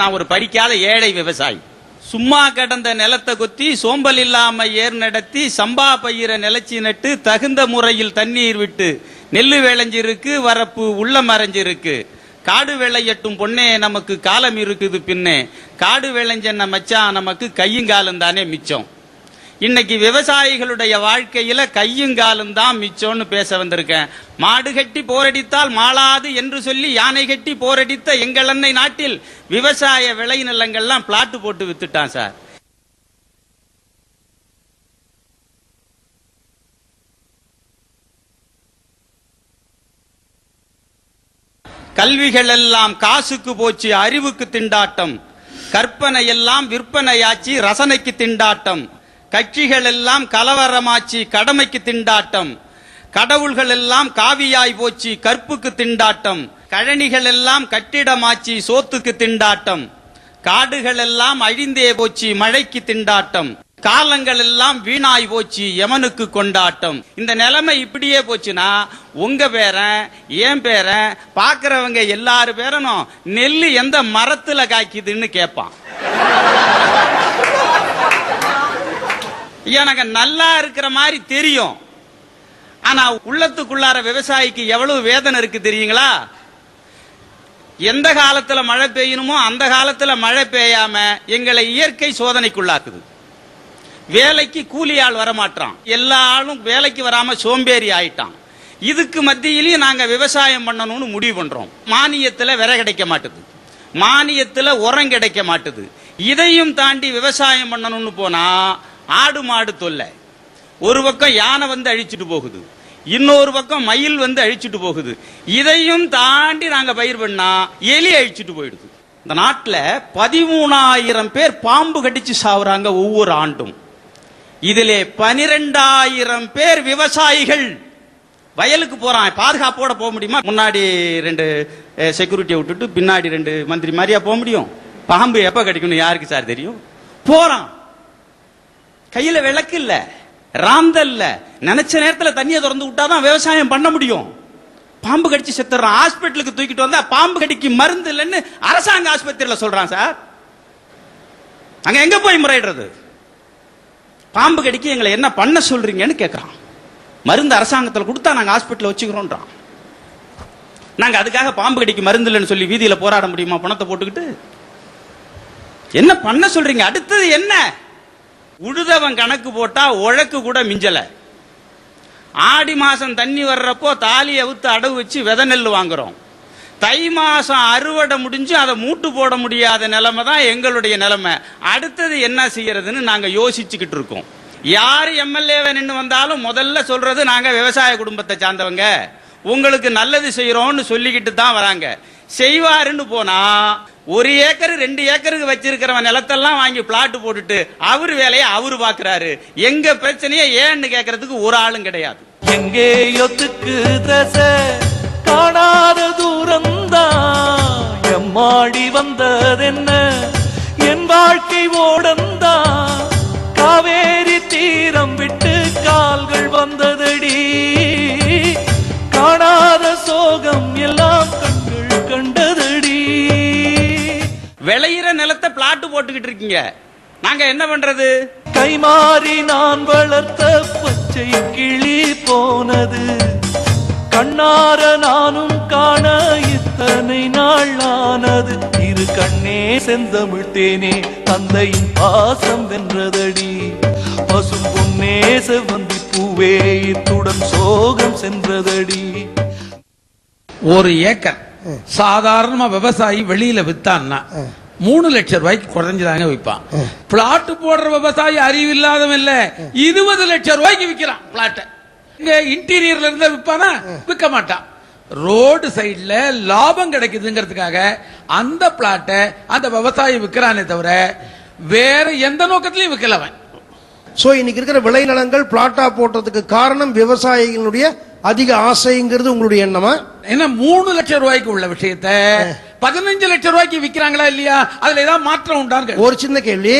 நான் ஒரு படிக்காத ஏழை விவசாயி. சும்மா கிடந்த நிலத்தை கொத்தி சோம்பல் இல்லாம ஏர் நடத்தி சம்பா பயிரை நிலச்சி நட்டு தகுந்த முறையில் தண்ணீர் விட்டு நெல்லு விளைஞ்சிருக்கு வரப்பு உள்ள மறைஞ்சிருக்கு. காடு விளையட்டும் பொண்ணே நமக்கு காலம் இருக்குது பின்னே. காடு விளைஞ்சன்ன மச்சான் நமக்கு கையும் காலம் தானே மிச்சம். இன்னைக்கு விவசாயிகளுடைய வாழ்க்கையில கையும் காலும் தான் மிச்சம்னு பேச வந்திருக்கேன். மாடு கட்டி போரடித்தால் மாளாது என்று சொல்லி யானை கட்டி போரடித்த எங்கள் அன்னை நாட்டில் விவசாய விளைநிலங்கள்லாம் பிளாட்டு போட்டு வித்துட்டான் சார். கல்விகள் எல்லாம் காசுக்கு போச்சு அறிவுக்கு திண்டாட்டம். கற்பனை எல்லாம் விற்பனையாச்சு ரசனைக்கு திண்டாட்டம். கட்சிகள் எல்லாம் கலவரமாச்சு கடமைக்கு திண்டாட்டம். கடவுள்கள் எல்லாம் காவியாய் போச்சு கற்புக்கு திண்டாட்டம். கழனிகள் எல்லாம் கட்டிடமாச்சு சோத்துக்கு திண்டாட்டம். காடுகள் எல்லாம் அழிந்தே போச்சு மழைக்கு திண்டாட்டம். காலங்கள் எல்லாம் வீணாய் போச்சு எமனுக்கு கொண்டாட்டம். இந்த நிலைமை இப்படியே போச்சுன்னா உங்க பேரன் என் பேரன் பாக்குறவங்க எல்லாரு பேரனும் நெல்லு எந்த மரத்துல காய்க்குதுன்னு கேட்பான் எனக்கு நல்லா இருக்கிற மாதிரி தெரியும். ஆனா உள்ளத்துக்குள்ளார விவசாயிக்கு எவ்வளவு வேதனை இருக்கு தெரியுங்களா? எந்த காலத்துல மழை பெய்யணுமோ அந்த காலத்துல மழை பெய்யாம எங்களை இயற்கை சோதனைக்குள்ளாக்குது. வேலைக்கு கூலி ஆள் வரமாட்டான் எல்லா ஆளும் வேலைக்கு வராம சோம்பேறி ஆயிட்டான். இதுக்கு மத்தியிலையும் நாங்க விவசாயம் பண்ணணும்னு முடிவு பண்றோம். மானியத்துல விரை கிடைக்க மாட்டுது. மானியத்துல உரம் கிடைக்க மாட்டுது. இதையும் தாண்டி விவசாயம் பண்ணணும்னு போனா ஆடு மாடு தொல்லை. ஒரு பக்கம் யானை வந்து அழிச்சிட்டு போகுது. இன்னொரு பக்கம் மயில் வந்து அழிச்சிட்டு போகுது. இதையும் தாண்டி நாங்கள் பயிர் பண்ணா எலி அழிச்சிட்டு போயிடுது. இந்த நாட்டில் பதிமூணாயிரம் பேர் பாம்பு கடிச்சு சாவுறாங்க ஒவ்வொரு ஆண்டும். இதிலே பனிரெண்டாயிரம் பேர் விவசாயிகள். வயலுக்கு போறான். பாதுகாப்போட போக முடியுமா? முன்னாடி ரெண்டு செக்யூரிட்டியை விட்டுட்டு பின்னாடி ரெண்டு மந்திரி மாதிரியா போக முடியும்? பாம்பு எப்ப கிடைக்கும்னு யாருக்கு சார் தெரியும்? போறான். கையில விளக்கு இல்ல ராந்தல் இல்ல. நினைச்ச நேரத்துல தண்ணியை திறந்து விட்டாதான் விவசாயம் பண்ண முடியும். பாம்பு கடிச்சு செத்துறான். ஹாஸ்பிட்டலுக்கு தூக்கிட்டு வந்தா பாம்பு கடிக்கு மருந்து இல்லைன்னு அரசாங்க ஆஸ்பத்திரியில சொல்றான் சார். அங்க எங்க போய் முறையிடுறது? பாம்பு கடிக்கு எங்களை என்ன பண்ண சொல்றீங்கன்னு கேட்கறான் மருந்து அரசாங்கத்தில் கொடுத்தா நாங்க ஹாஸ்பிட்டல் வச்சுக்கிறோம்ன்றான் நாங்க அதுக்காக பாம்பு கடிக்கு மருந்து இல்லைன்னு சொல்லி வீதியில போராட முடியுமா? பணத்தை போட்டுக்கிட்டு. என்ன பண்ண சொல்றீங்க? அடுத்தது என்ன? உழுதவன் கணக்கு போட்டா உழக்கு கூட மிஞ்சல. ஆடி மாசம் தண்ணி வர்றப்போ தாலி அவுத்து அடவு வச்சு வித நெல் வாங்குறோம். தை மாசம் அறுவடை முடிஞ்சு அதை மூட்டு போட முடியாத நிலைமை தான் எங்களுடைய நிலைமை. அடுத்தது என்ன செய்யறதுன்னு நாங்க யோசிச்சுக்கிட்டு இருக்கோம். யார் எம்எல்ஏவை நின்று வந்தாலும் முதல்ல சொல்றது நாங்க விவசாய குடும்பத்தை சார்ந்தவங்க. உங்களுக்கு நல்லது செய்யறோம்னு சொல்லிக்கிட்டு தான் வராங்க. செய்வாருன்னு போனா ஒரு ஏக்கர் ரெண்டு ஏக்கருக்கு வச்சிருக்கிறவன் நிலத்தெல்லாம் வாங்கி பிளாட் போட்டுட்டு அவர் வேலையை அவரு பாக்குறாரு எங்க பிரச்சனையை ஏன்னு கேட்கறதுக்கு ஒரு ஆளும் கிடையாது. எங்கேயோ போட்டுக்கிட்டு இருக்கீங்க. நாங்க என்ன பண்றது? கைமாறி நான் வளர்த்த பச்சை கிளி போனது. கண்ணார நானும் காண இத்தனை நாள் ஆனது. இரு கண்ணே செந்தமிழ் தேனே தந்தையின் பாசம் வென்றதடி. பசும் பொன்னே செவ்வந்தி பூவே இத்துடன் சோகம் சென்றதடி. ஒரு ஏக்கர். சாதாரணமா விவசாயி வெளியில வித்தான்னா மூணு லட்சம் ரூபாய்க்கு குறைஞ்சுதாங்க விற்பான் பிளாட் போடுற விவசாயி அறிவில்லாதவன் இல்ல. இருபது லட்சம் ரூபாய்க்கு விற்கிறான் பிளாட்டை. இங்க இன்டீரியர்ல இருந்தா விற்பானா விற்க மாட்டான். ரோடு சைடுல லாபம் கிடைக்குதுங்கிறதுக்காக அந்த பிளாட்டை அந்த விவசாயி விற்கிறானே தவிர வேற எந்த நோக்கத்திலையும் விற்கல அவன் சோ இன்னைக்கு இருக்கிற விளைநிலங்கள் பிளாட்டா போட்டதுக்கு காரணம் விவசாயிகளுடைய அதிக ஆசைங்கிறது உங்களுடைய எண்ணமா? என்ன மூணு லட்சம் ரூபாய்க்கு உள்ள விஷயத்த பதினஞ்சு லட்சம் ரூபாய்க்கு விக்கிறாங்களா இல்லையா? அதுல ஏதாவது மாற்றம் உண்டான்னு ஒரு சின்ன கேள்வி.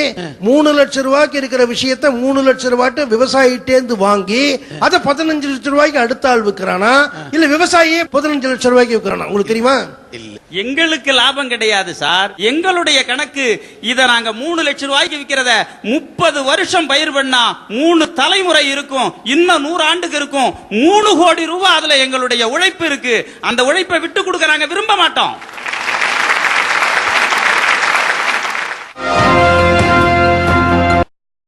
மூணு லட்சம் ரூபாய்க்கு இருக்கிற விஷயத்த மூணு லட்சம் ரூபாய்ட்டு விவசாயிட்டேந்து வாங்கி அதை பதினஞ்சு லட்சம் ரூபாய்க்கு அடுத்த ஆள் விற்கிறானா இல்ல விவசாயியே பதினஞ்சு லட்சம் ரூபாய்க்கு விற்கிறானா உங்களுக்கு தெரியுமா? எங்களுக்கு லாபம் கிடையாது சார். எங்களுடைய கணக்கு இத நாங்க மூணு லட்சம் ரூபாய்க்கு விக்கிறத முப்பது வருஷம் பயிர் பண்ணா மூணு தலைமுறை இருக்கும். இன்னும் நூறு ஆண்டுக்கு இருக்கும். மூணு கோடி ரூபாய் அதுல எங்களுடைய உழைப்பு இருக்கு. அந்த உழைப்பை விட்டு கொடுக்க நாங்க விரும்ப மாட்டோம்.